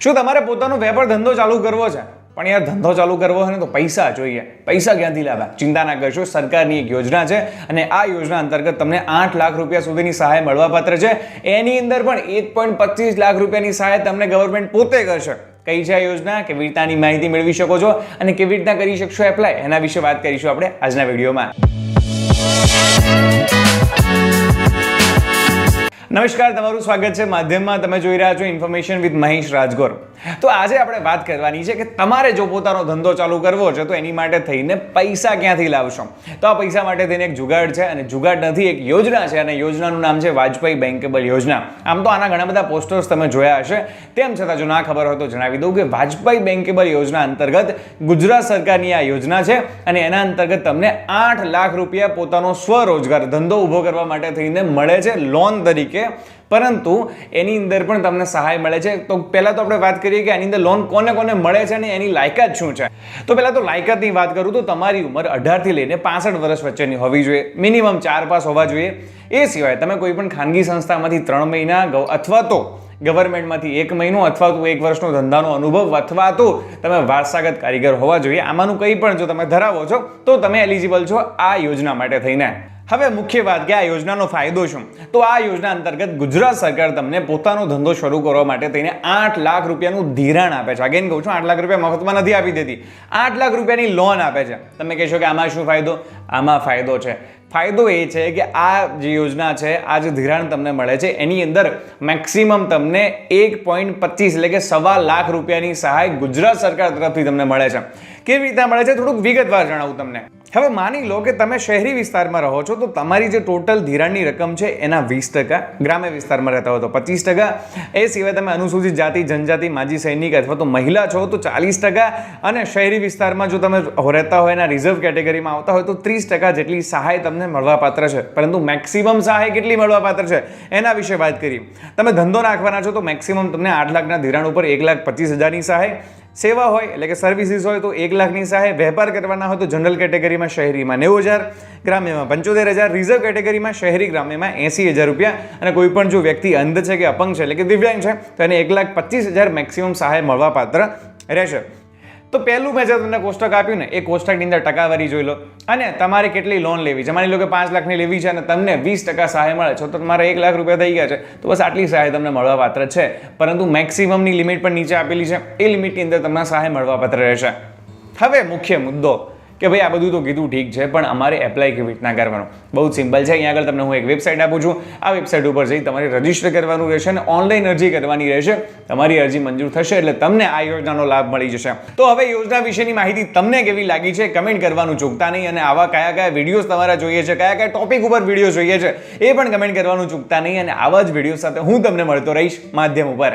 શું તમારે પોતાનો વેપાર ધંધો ચાલુ કરવો છે, પણ યાર ધંધો ચાલુ કરવો હોય ને તો પૈસા જોઈએ. પૈસા ક્યાંથી લાવ્યા ચિંતા ના કરશો, સરકારની એક યોજના છે અને આ યોજના અંતર્ગત તમને આઠ લાખ રૂપિયા સુધીની સહાય મળવાપાત્ર છે. એની અંદર પણ એક પોઈન્ટ પચીસ લાખ રૂપિયાની સહાય તમને ગવર્મેન્ટ પોતે કરશે. કઈ છે આ યોજના? કેવી રીતનાની માહિતી મેળવી શકો છો અને કેવી રીતના કરી શકશો એપ્લાય એના વિશે વાત કરીશું આપણે આજના વિડીયોમાં. નમસ્કાર તમારું સ્વાગત છે માધ્યમમાં. તમે જોઈ રહ્યા છો ઇન્ફોર્મેશન વિથ મહેશ રાજગોર. તો આજે આપણે વાત કરવાની છે કે તમારે જો પોતાનો ધંધો ચાલુ કરવો છે, તો એની માટે થઈને પૈસા ક્યાંથી લાવશો? તો આ પૈસા માટે થઈને એક જુગાડ છે અને જુગાડ નથી, એક યોજના છે અને યોજનાનું નામ છે વાજપેયી બેન્કેબલ યોજના. આમ તો આના ઘણા બધા પોસ્ટર્સ તમે જોયા હશે. તેમ છતાં જો ના ખબર હોય તો જણાવી દઉં કે વાજપેયી બેન્કેબલ યોજના અંતર્ગત ગુજરાત સરકારની આ યોજના છે અને એના અંતર્ગત તમને આઠ લાખ રૂપિયા પોતાનો સ્વરોજગાર ધંધો ઊભો કરવા માટે થઈને મળે છે લોન તરીકે. પરંતુ એની અંદર પણ તમને સહાય મળે છે. તો પહેલાં તો આપણે વાત કરીએ કે આની અંદર લોન કોને કોને મળે છે અને એની લાયકાત શું છે. તો પહેલાં તો લાયકાતની વાત કરું તો તમારી ઉંમર અઢારથી લઈને પાસઠ વર્ષ વચ્ચેની હોવી જોઈએ. મિનિમમ ચાર પાસ હોવા જોઈએ. એ સિવાય તમે કોઈ પણ ખાનગી સંસ્થામાંથી ત્રણ મહિના અથવા તો ગવર્મેન્ટમાંથી એક મહિનો અથવા તો એક વર્ષનો ધંધાનો અનુભવ અથવા તો તમે વારસાગત કારીગર હોવા જોઈએ. આમાંનું કંઈ પણ જો તમે ધરાવો છો, તો તમે એલિજિબલ છો આ યોજના માટે થઈને. હવે મુખ્ય વાત કે આ યોજનાનો ફાયદો શું? તો આ યોજના અંતર્ગત ગુજરાત સરકાર તમને પોતાનો ધંધો શરૂ કરવા માટે થઈને આઠ લાખ રૂપિયાનું ધિરાણ આપે છે. અગેન કહું છું, આઠ લાખ રૂપિયા મફતમાં નથી આપી દેતી. આઠ લાખ રૂપિયાની લોન આપે છે. તમે કહેશો કે આમાં શું ફાયદો? આમાં ફાયદો છે. ફાયદો એ છે કે આ જે યોજના છે, આ જે ધિરાણ તમને મળે છે, એની અંદર મેક્સિમમ તમને એક પોઈન્ટ પચીસ એટલે કે સવા લાખ રૂપિયાની સહાય ગુજરાત સરકાર તરફથી તમને મળે છે. કેવી રીતે મળે છે? થોડુંક વિગતવાર જણાવું તમને. હવે માની લો કે તમે શહેરી વિસ્તારમાં રહો છો, તો તમારી જે ટોટલ ધિરાણની રકમ છે એના વીસ ટકા, ગ્રામ્ય વિસ્તારમાં રહેતા હો તો પચીસ ટકા. એ સિવાય તમે અનુસૂચિત જાતિ, જનજાતિ, માજી સૈનિક અથવા તો મહિલા છો તો ચાલીસ ટકા. અને શહેરી વિસ્તારમાં જો તમે રહેતા હોય એના રિઝર્વ કેટેગરીમાં આવતા હોય તો ત્રીસ ટકા જેટલી સહાય તમને મળવાપાત્ર છે. પરંતુ મેક્સિમમ સહાય કેટલી મળવાપાત્ર છે? એના વિશે વાત કરી તમે ધંધો નાખવાના છો તો મેક્સિમમ તમને આઠ લાખના ધિરાણ ઉપર એક લાખ પચીસ હજારની સહાય સેવા હોય એટલે કે સર્વિસીસ હોય તો એક લાખની સહાય, વેપાર કરવાના હોય તો જનરલ કેટેગરીમાં શહેરીમાં નેવું હજાર, ગ્રામ્યમાં પંચોતેર હજાર રિઝર્વ કેટેગરીમાં શહેરી ગ્રામ્યમાં એંસી હજાર રૂપિયા. અને કોઈ પણ જો વ્યક્તિ અંધ છે કે અપંગ છે એટલે કે દિવ્યાંગ છે, તો એને એક લાખ પચીસ હજાર મેક્સિમમ સહાય મળવા પાત્ર રહેશે. તો પહેલું મેં જે તમને કોષ્ટક આપ્યું ને, એ કોષ્ટકની અંદર ટકાવારી જોઈ લો. અને તમારે કેટલી લોન લેવી છે? માની લો કે પાંચ લાખની લેવી છે અને તમને વીસ ટકા સહાય મળે છે, તો તમારે એક લાખ રૂપિયા થઈ ગયા છે, તો બસ આટલી સહાય તમને મળવાપાત્ર છે. પરંતુ મેક્સિમમની લિમિટ પણ નીચે આપેલી છે, એ લિમિટની અંદર તમને સહાય મળવાપાત્ર રહેશે. હવે મુખ્ય મુદ્દો. કે ભાઈ, આ બધું તો કીધું, ઠીક છે, પણ અમારે એપ્લાય કેવી રીતના કરવાનું? બહુ સિમ્પલ છે. અહીંયા આગળ તમને હું એક વેબસાઇટ આપું છું. આ વેબસાઇટ ઉપર જઈ તમારે રજિસ્ટર કરવાનું રહેશે અને ઓનલાઈન અરજી કરવાની રહેશે. તમારી અરજી મંજૂર થશે એટલે તમને આ યોજનાનો લાભ મળી જશે. તો હવે યોજના વિશેની માહિતી તમને કેવી લાગી છે કમેન્ટ કરવાનું ચૂકતા નહીં અને આવા કયા કયા વિડીયોઝ તમારા જોઈએ છે, કયા કયા ટોપિક ઉપર વીડિયો જોઈએ છે, એ પણ કમેન્ટ કરવાનું ચૂકતા નહીં અને આવા જ વીડિયો સાથે હું તમને મળતો રહીશ માધ્યમ ઉપર.